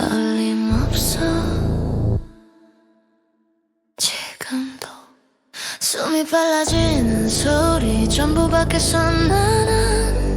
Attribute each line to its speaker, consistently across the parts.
Speaker 1: 떨림없어. 지금도 숨이 빨라지는 소리 전부 밖에서 나는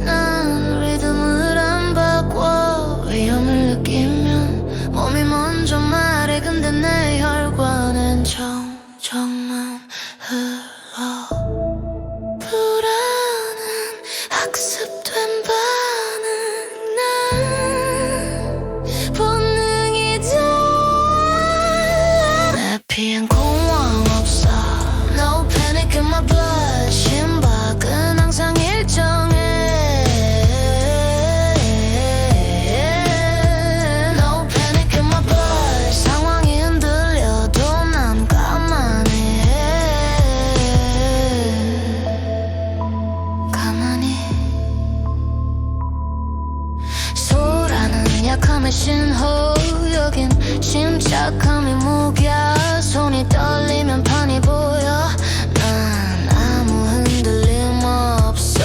Speaker 1: 밤의 신호여긴 침착함이 무기야. 손이 떨리면 판이 보여. 난 아무 흔들림 없어.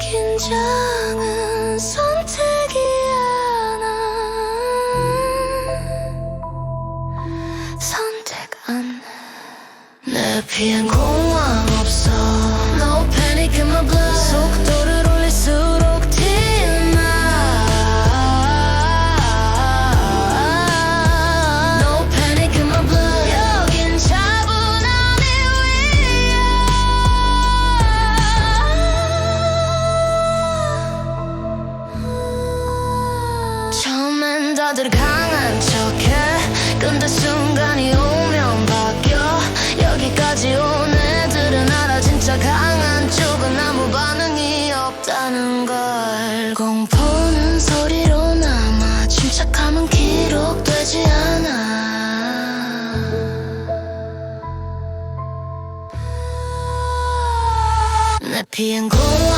Speaker 1: 긴장은 선택이야 난 선택 안내 비행공 天空。